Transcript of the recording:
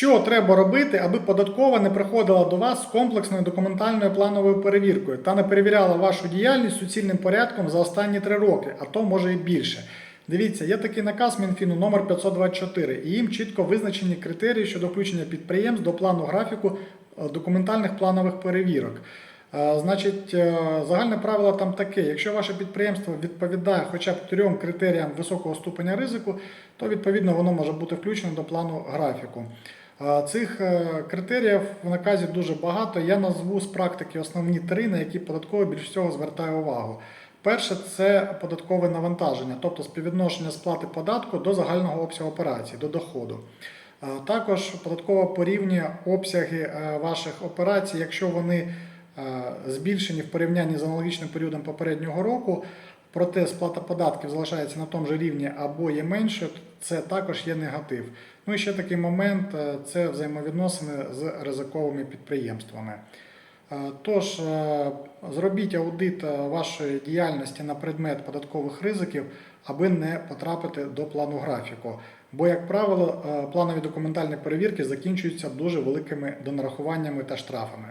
Що треба робити, аби податкова не приходила до вас з комплексною документальною плановою перевіркою та не перевіряла вашу діяльність суцільним порядком за останні три роки, а то може і більше? Дивіться, є такий наказ Мінфіну номер 524, і їм чітко визначені критерії щодо включення підприємств до плану графіку е, документальних планових перевірок. Е, Значить, е, загальне правило там таке: якщо ваше підприємство відповідає хоча б трьом критеріям високого ступеня ризику, то відповідно воно може бути включено до плану графіку. Цих е, критеріїв в наказі дуже багато. Я назву з практики основні три, на які податково більш всього звертає увагу. Перше це податкове навантаження, тобто співвідношення сплати податку до загального обсягу операцій, до доходу. Також податково порівнює обсяги е, ваших операцій, якщо вони е, збільшені в порівнянні з аналогічним періодом попереднього року, проте сплата податків залишається на тому же рівні або є меншою, це також є негатив. Ну і ще такий момент е, це взаємовідносини з ризиковими підприємствами. Е, Тож, е, зробіть аудит вашої діяльності на предмет податкових ризиків, аби не потрапити до плану графіку. Бо, як правило, планові документальні перевірки закінчуються дуже великими донарахуваннями та штрафами.